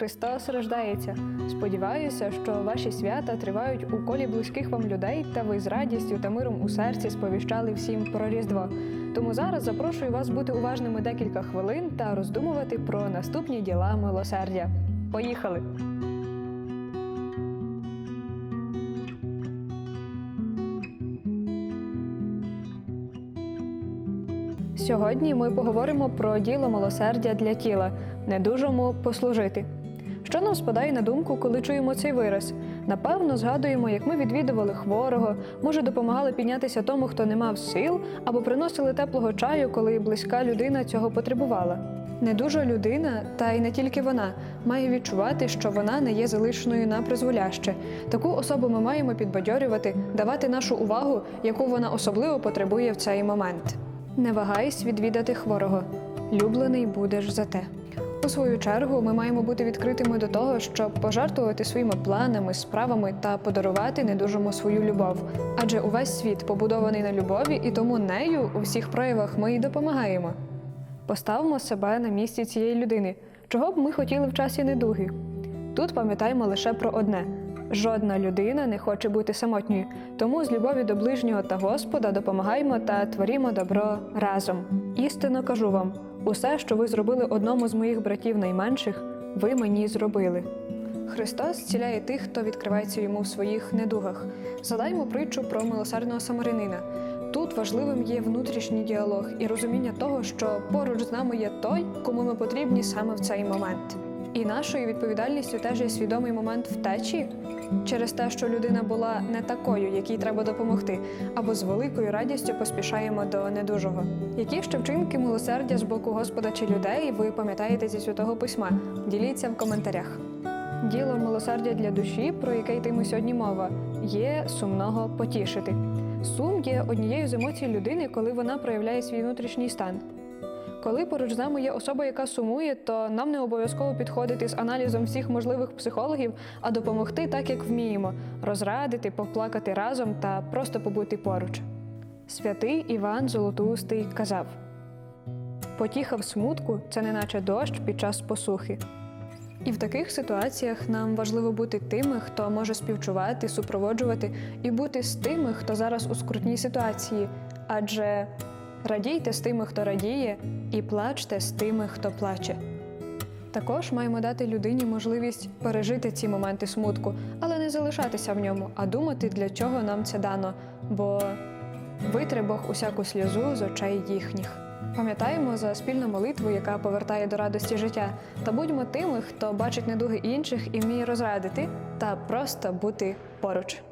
Христос рождається. Сподіваюся, що ваші свята тривають у колі близьких вам людей, та ви з радістю та миром у серці сповіщали всім про Різдво. Тому зараз запрошую вас бути уважними декілька хвилин та роздумувати про наступні діла милосердя. Поїхали! Сьогодні ми поговоримо про діло милосердя для тіла, недужому послужити. Що нам спадає на думку, коли чуємо цей вираз? Напевно, згадуємо, як ми відвідували хворого, може, допомагали піднятися тому, хто не мав сил, або приносили теплого чаю, коли близька людина цього потребувала. Недужа людина, та й не тільки вона, має відчувати, що вона не є залишеною на призволяще. Таку особу ми маємо підбадьорювати, давати нашу увагу, яку вона особливо потребує в цей момент. Не вагайсь відвідати хворого. Люблений будеш за те. Свою чергу, ми маємо бути відкритими до того, щоб пожертвувати своїми планами, справами та подарувати недужому свою любов. Адже увесь світ побудований на любові, і тому нею у всіх проявах ми й допомагаємо. Поставимо себе на місці цієї людини, чого б ми хотіли в часі недуги. Тут пам'ятаємо лише про одне: жодна людина не хоче бути самотньою, тому з любові до ближнього та Господа допомагаємо та творімо добро разом. Істинно кажу вам: усе, що ви зробили одному з моїх братів найменших, ви мені зробили. Христос зціляє тих, хто відкривається йому в своїх недугах. Згадаймо притчу про милосердного самарянина. Тут важливим є внутрішній діалог і розуміння того, що поруч з нами є той, кому ми потрібні саме в цей момент. І нашою відповідальністю теж є свідомий момент втечі через те, що людина була не такою, якій треба допомогти, або з великою радістю поспішаємо до недужого. Які ще вчинки милосердя з боку Господа чи людей ви пам'ятаєте зі святого письма? Діліться в коментарях. Діло милосердя для душі, про яке йтиме сьогодні мова, є сумного потішити. Сум є однією з емоцій людини, коли вона проявляє свій внутрішній стан. Коли поруч з нами є особа, яка сумує, то нам не обов'язково підходити з аналізом всіх можливих психологів, а допомогти так, як вміємо, розрадити, поплакати разом та просто побути поруч. Святий Іван Золотоустий казав: Потіха в смутку це неначе дощ під час посухи. І в таких ситуаціях нам важливо бути тими, хто може співчувати, супроводжувати і бути з тими, хто зараз у скрутній ситуації. Адже радійте з тими, хто радіє, і плачте з тими, хто плаче. Також маємо дати людині можливість пережити ці моменти смутку, але не залишатися в ньому, а думати, для чого нам це дано, бо витре Бог усяку сльозу з очей їхніх. Пам'ятаємо за спільну молитву, яка повертає до радості життя, та будьмо тими, хто бачить недуги інших і вміє розрадити, та просто бути поруч.